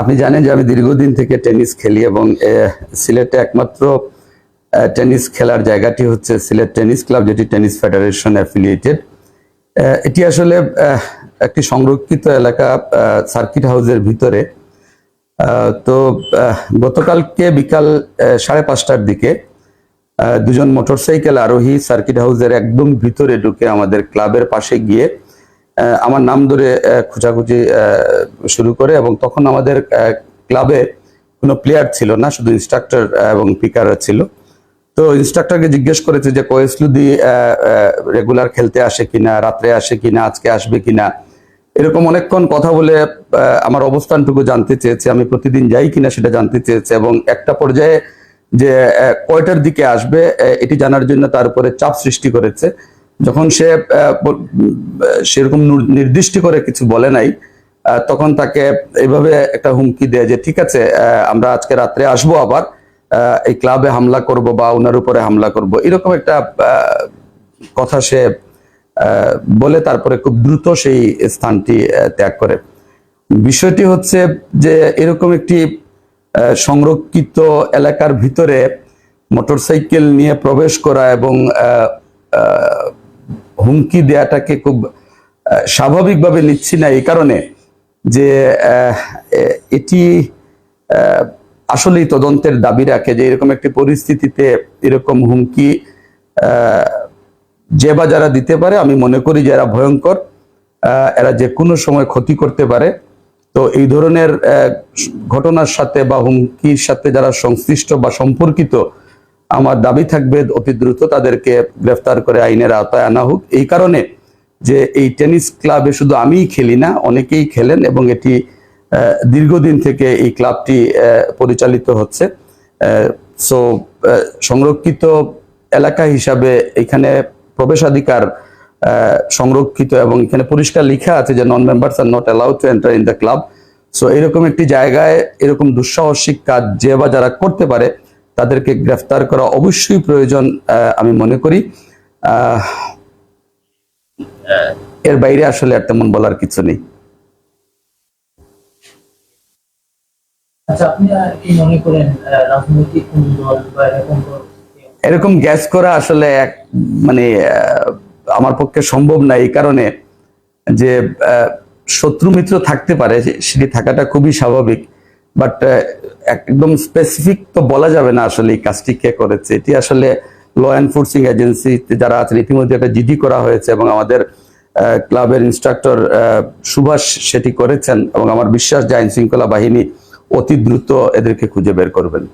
আপনি জানেন যে আমি দীর্ঘদিন থেকে টেনিস খেলি এবং সিলেটে একমাত্র টেনিস খেলার জায়গাটি হচ্ছে সিলেট টেনিস ক্লাব, যেটি টেনিস ফেডারেশন অ্যাফিলিয়েটেড। এটি আসলে একটি সংরক্ষিত এলাকা সার্কিট হাউসের ভিতরে। তো গতকালকে বিকাল সাড়ে পাঁচটার দিকে দুজন মোটরসাইকেল আরোহী সার্কিট হাউসের একদম ভিতরে ঢুকে আমাদের ক্লাবের পাশে গিয়ে আমার নাম ধরে খোঁজাখুঁজি শুরু করে এবং তখন আমাদের ক্লাবে কোনো প্লেয়ার ছিল না, শুধু ইনস্ট্রাক্টর এবং পিকার ছিল। তো ইনস্ট্রাক্টরকে জিজ্ঞেস করেছে যে, কোয়েসলুদি রেগুলার খেলতে আসে কিনা, রাত্রে আসে কিনা, আজকে আসবে কিনা? এরকম অনেকক্ষণ কথা বলে আমার অবস্থানটুকু জানতে চেয়েছে, আমি প্রতিদিন যাই কিনা সেটা জানতে চেয়েছে এবং একটা পর্যায়ে যে কয়টার দিকে আসবে এটি জানার জন্য তার উপরে চাপ সৃষ্টি করেছে। যখন সে সেরকম নির্দিষ্ট করে কিছু বলে নাই তখন তাকে এইভাবে একটা হুমকি দেয় যে, ঠিক আছে আমরা আজকে রাত্রে আসব আবার এই ক্লাবে হামলা করব বা ওনার উপরে হামলা করব। এরকম একটা কথা সে বলে তারপরে খুব দ্রুত সেই স্থানটি ত্যাগ করে। বিষয়টি হচ্ছে যে, এরকম একটি সংরক্ষিত এলাকার ভিতরে মোটরসাইকেল নিয়ে প্রবেশ করা এবং হুমকি দেয়াটাকে খুব স্বাভাবিকভাবে নিচ্ছি না এই কারণে যে এটি আসলেই তদন্তের দাবি রাখে যে এরকম একটি পরিস্থিতিতে এরকম হুমকি যে বা যারা দিতে পারে, আমি মনে করি যে এরা ভয়ঙ্কর এরা যে কোনো সময় ক্ষতি করতে পারে। তো এই ধরনের ঘটনার সাথে বা হুমকির সাথে যারা সংশ্লিষ্ট বা সম্পর্কিত আমার দাবি থাকবে অতি দ্রুত তাদেরকে গ্রেফতার করে আইনের আওতায় আনা হোক। এই কারণে যে এই টেনিস ক্লাবে শুধু আমিই খেলি না, অনেকেই খেলেন এবং এটি দীর্ঘদিন থেকে এই ক্লাবটি পরিচালিত হচ্ছে। সো সংরক্ষিত এলাকা হিসাবে এখানে প্রবেশাধিকার সংরক্ষিত এবং এখানে পরিষ্কার লেখা আছে যে non members are not allowed to enter in the club so এরকম একটি জায়গায় এরকম দুঃসাহসিক কাজ যে বা যারা করতে পারে তাদেরকে গ্রেফতার করা অবশ্যই প্রয়োজন আমি মনে করি। এর বাইরে আসলে আর তেমন বলার কিছু নেই। আচ্ছা আপনি আহ, কি মনে করেন আহ, রাজনৈতিক কোন দল বা এরকম গ্যাস করা আসলে এক মানে আমার পক্ষে সম্ভব না এই কারণে যে শত্রু মিত্র থাকতে পারে সেটি থাকাটা খুবই স্বাভাবিক। বাট একদম স্পেসিফিক তো বলা যাবে না আসলে এই কাজটি কে করেছে। এটি আসলে ল এনফোর্সিং এজেন্সিতে যারা আছেন, ইতিমধ্যে একটা জিডি করা হয়েছে এবং আমাদের ক্লাবের ইনস্ট্রাক্টর সুভাষ সেটি করেছেন এবং আমার বিশ্বাস যে আইনশৃঙ্খলা বাহিনী অতি দ্রুত এদেরকে খুঁজে বের করবেন।